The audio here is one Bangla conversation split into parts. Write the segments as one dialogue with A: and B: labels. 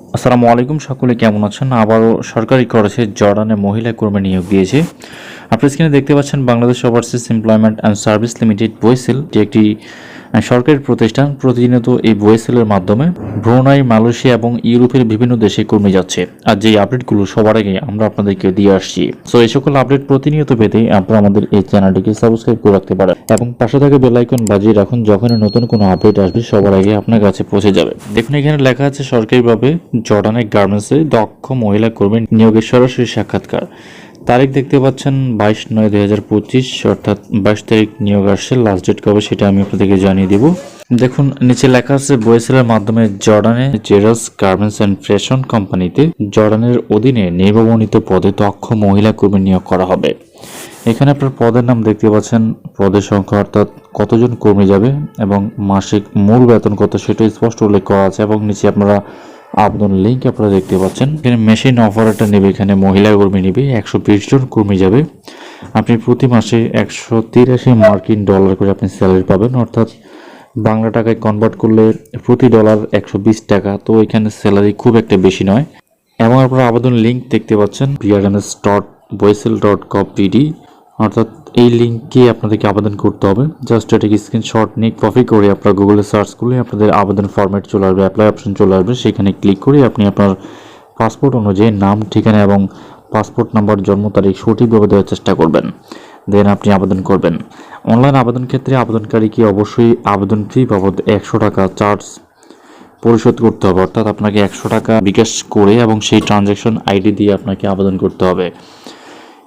A: আসসালামু আলাইকুম, সকলে কেমন আছেন? আবারও সরকারি খরচে জর্ডানে মহিলা কর্মী নিয়োগ দিয়েছে। আপনি স্ক্রিনে দেখতে পাচ্ছেন Bangladesh overseas employment and service limited BOESL যে একটি সরকারি প্রতিষ্ঠান প্রতিনিয়ত এই বয়েসেলের মাধ্যমে ব্রুনাই, মালয়েশিয়া এবং ইউরোপের বিভিন্ন দেশে কর্মী যাচ্ছে। আর যে আপডেটগুলো সবার আগে আমরা আপনাদেরকে দিয়ে আসছি। সো এই সকল আপডেট প্রতিনিয়ত পেতে আপনারা আমাদের এই চ্যানেলটিকে সাবস্ক্রাইব করে রাখতে পারেন এবং পাশে থাকা বেল আইকন বাজিয়ে রাখুন যখন নতুন কোনো আপডেট আসবে, সবার আগে আপনার কাছে পৌঁছে যাবে। দেখুন, এখানে লেখা আছে সরকারিভাবে জর্ডানের গার্মেন্টসে দক্ষ মহিলা কর্মী নিয়োগের সরাসরি সাক্ষাৎকার। তারিখ দেখতে পাচ্ছেন বাইশ নয় দুই হাজার পঁচিশ, অর্থাৎ বাইশ তারিখ নিয়োগ আসছে। লাস্ট ডেট কবে সেটা আমি আপনাদেরকে জানিয়ে দিব। দেখুন, নিচে লেখা আছে, বয়েসেলের মাধ্যমে জর্ডানে জেরাস গার্মেন্টস অ্যান্ড ফ্যাশন কোম্পানিতে জর্ডানের অধীনে নির্বাচিত পদে দক্ষ মহিলা কর্মী নিয়োগ করা হবে। এখানে আপনার পদের নাম দেখতে পাচ্ছেন, পদের সংখ্যা অর্থাৎ কতজন কর্মী যাবে এবং মাসিক মূল বেতন কত সেটা স্পষ্ট উল্লেখ করা আছে এবং নিচে আপনারা আবেদন লিঙ্ক আপনারা দেখতে পাচ্ছেন। এখানে মেশিন অপারেটর নেবে, এখানে মহিলা কর্মী নেবে, একশো বিশ জন কর্মী যাবে। আপনি প্রতি মাসে একশো তিরাশি মার্কিন ডলার করে আপনি স্যালারি পাবেন। অর্থাৎ বাংলা টাকায় কনভার্ট করলে প্রতি ডলার একশো বিশ টাকা। তো এখানে স্যালারি খুব একটা বেশি নয়। এবং আপনারা আবেদন লিঙ্ক দেখতে পাচ্ছেন। BRNS dot BOESL dot gov BD অর্থাৎ এই লিঙ্কে আপনাদেরকে আবেদন করতে হবে। জাস্ট এটাকে স্ক্রিনশট নিয়ে কপি করে আপনার গুগলে সার্চ করলে আপনাদের আবেদন ফরম্যাট চলে আসবে অ্যাপ্লাই অপশন চলে আসবে। সেখানে ক্লিক করে আপনি আপনার পাসপোর্ট অনুযায়ী নাম, ঠিকানা এবং পাসপোর্ট নাম্বার জন্ম তারিখ সঠিকভাবে দেওয়ার চেষ্টা করবেন। দেন আপনি আবেদন করবেন। অনলাইন আবেদন ক্ষেত্রে আবেদনকারীকে অবশ্যই আবেদন ফি বাবদ একশো টাকা চার্জ পরিশোধ করতে হবে। অর্থাৎ আপনাকে একশো টাকা বিকাশ করে এবং সেই ট্রানজ্যাকশন আইডি দিয়ে আপনাকে আবেদন করতে হবে।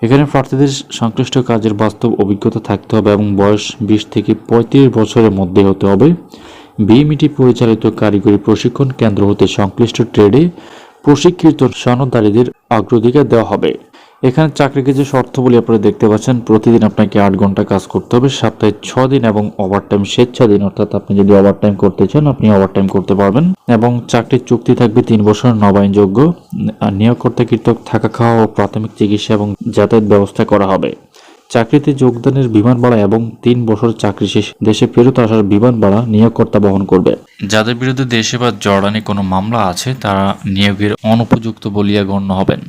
A: এখানে প্রার্থীদের সংশ্লিষ্ট কাজের বাস্তব অভিজ্ঞতা থাকতে হবে এবং বয়স বিশ থেকে পঁয়ত্রিশ বছরের মধ্যে হতে হবে। বিএমইটি পরিচালিত কারিগরি প্রশিক্ষণ কেন্দ্র হতে সংশ্লিষ্ট ট্রেডে প্রশিক্ষিত সনদারীদের অগ্রাধিকার দেওয়া হবে। এখানে চাকরিকে যে শর্তগুলি আপনারা দেখতে পাচ্ছেন, প্রতিদিন আপনাকে আট ঘণ্টা কাজ করতে হবে, সপ্তাহে ছ দিন এবং ওভারটাইম স্বেচ্ছাধীন, অর্থাৎ আপনি যদি ওভারটাইম করতে চান, আপনি ওভারটাইম করতে পারবেন। এবং চাকরির চুক্তি থাকবে তিন বছর নবায়নযোগ্য নিয়োগকর্তা কৃতক থাকা খাওয়া ও প্রাথমিক চিকিৎসা এবং যাতায়াত ব্যবস্থা করা হবে। চাকরিতে যোগদানের বিমান ভাড়া এবং তিন বছর চাকরি শেষে, দেশে ফেরত আসার বিমান ভাড়া নিয়োগকর্তা বহন করবে। যাদের বিরুদ্ধে দেশে বা জর্ডানে কোনো মামলা আছে, তারা নিয়োগের অনুপযুক্ত বলিয়া গণ্য হবেন।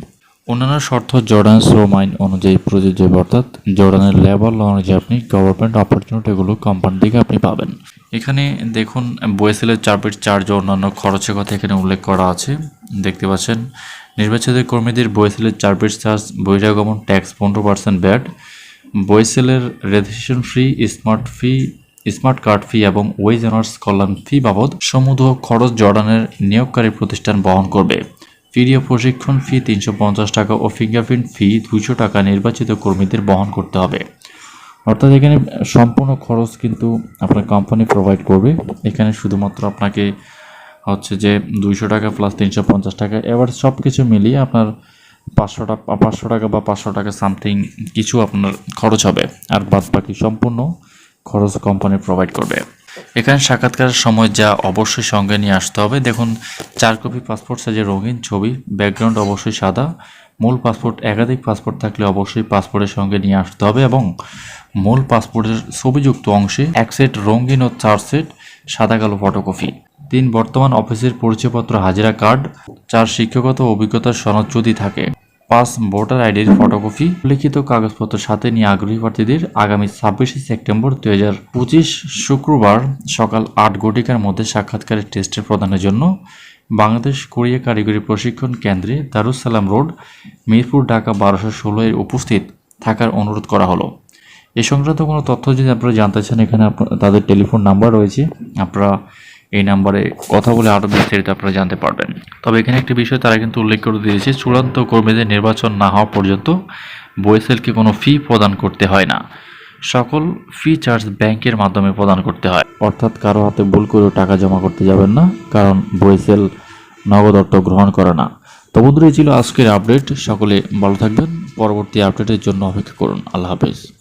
A: অন্যান্য শর্ত জর্ডান শ্রম আইন অনুযায়ী প্রযোজ্য অর্থাৎ জর্ডানের লেবার ল অনুযায়ী আপনি গভর্নমেন্ট অপরচুনিটিগুলো কোম্পানি থেকে আপনি পাবেন। এখানে দেখুন বয়েসেলের চার্জের চার্জ অন্যান্য খরচের কথা এখানে উল্লেখ করা আছে। দেখতে পাচ্ছেন, নির্বাচিত কর্মীদের বয়েসেলের চার্জের চার্জ বহিরাগমন ট্যাক্স পনেরো percent VAT বয়েসেলের registration fee smart fee smart card fee এবং ওয়েজ অনার্স কল্যাণ ফি বাবদ সমুদ্র খরচ জর্ডানের নিয়োগকারী প্রতিষ্ঠান বহন করবে। ভিডিও প্রশিক্ষণ ফি তিনশো পঞ্চাশ টাকা ও ফিঙ্গারপ্রিন্ট ফি দুইশো টাকা নির্বাচিত কর্মীদের বহন করতে হবে। অর্থাৎ এখানে সম্পূর্ণ খরচ কিন্তু আপনার কোম্পানি প্রোভাইড করবে। এখানে শুধুমাত্র আপনাকে হচ্ছে যে দুইশো টাকা প্লাস তিনশো পঞ্চাশ টাকা, এবার সব কিছু মিলিয়ে আপনার পাঁচশো টাকা পাঁচশো টাকা বা পাঁচশো টাকা সামথিং কিছু আপনার খরচ হবে। আর বাদ বাকি সম্পূর্ণ খরচ কোম্পানি প্রোভাইড করবে। এখানে সাক্ষাৎকারের সময় যা অবশ্যই সঙ্গে নিয়ে আসতে হবে। দেখুন, চার কপি পাসপোর্ট সাইজের রঙিন ছবি ব্যাকগ্রাউন্ড অবশ্যই সাদা, মূল পাসপোর্ট একাধিক পাসপোর্ট থাকলে অবশ্যই পাসপোর্টের সঙ্গে নিয়ে আসতে হবে এবং মূল পাসপোর্টের ছবিযুক্ত অংশে এক সেট রঙিন ও চার সেট সাদা কালো ফটোকপি তিন, বর্তমান অফিসের পরিচয়পত্র, হাজিরা কার্ড চার শিক্ষকতা অভিজ্ঞতার সনদ যদি থাকে। পাঁচ ভোটার আইডির ফটোকপি লিখিত কাগজপত্র সাথে নিয়ে আগ্রহী প্রার্থীদের আগামী ছাব্বিশে সেপ্টেম্বর দুই হাজার পঁচিশ শুক্রবার সকাল আট ঘটিকার মধ্যে সাক্ষাৎকারের টেস্টের প্রদানের জন্য বাংলাদেশ কোরিয়া কারিগরি প্রশিক্ষণ কেন্দ্রে দারুসালাম রোড, মিরপুর, ঢাকা বারোশো ষোলো এর উপস্থিত থাকার অনুরোধ করা হলো। এ সংক্রান্ত কোনো তথ্য যদি আপনারা জানতে চান, এখানে আপনার তাদের টেলিফোন নাম্বার রয়েছে। আপনারা এই নাম্বারে কথা বলে আরও বিস্তারিত আপনারা জানতে পারবেন। তবে এখানে একটি বিষয় তারা কিন্তু উল্লেখ করে দিয়েছে, চূড়ান্ত কর্মীদের নির্বাচন না হওয়া পর্যন্ত বয়েসেলকে কোনো ফি প্রদান করতে হয় না। সকল ফি চার্জ ব্যাংকের মাধ্যমে প্রদান করতে হয়। অর্থাৎ কারও হাতে ভুল করেও টাকা জমা করতে যাবেন না, কারণ বয়েসেল নগদ অর্থ গ্রহণ করে না। তো বন্ধুরা ছিল আজকের আপডেট সকলে ভালো থাকবেন। পরবর্তী আপডেটের জন্য অপেক্ষা করুন। আল্লাহ হাফেজ।